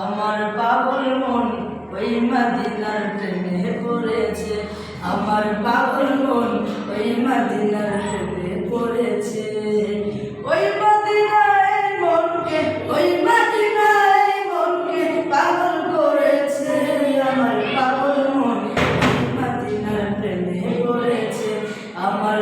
আমার পাগল মন ওই মদিনার প্রেমে পড়েছে। আমার পাগল মন ওই পড়েছে। ওই মনকে, ওই মদিনায় মনকে পাগল করেছে। আমার পাগল মন ওই পড়েছে। আমার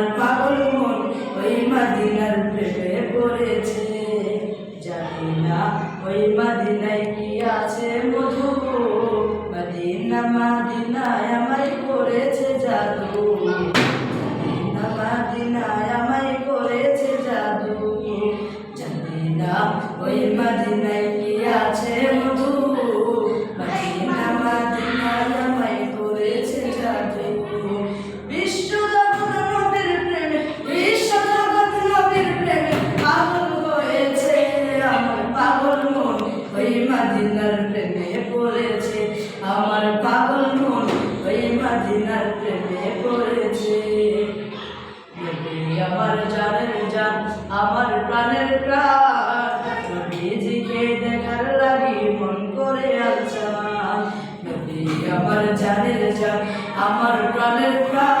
পড়েছে, আমার পাগল মন ওই মাদিনার প্রেমে পড়েছে। আমার জানের জান, আমার প্রাণের প্রাণ নবীজিকে দেখার লাগি মন করে আলসান আমার জানের জান, আমার প্রাণের প্রাণ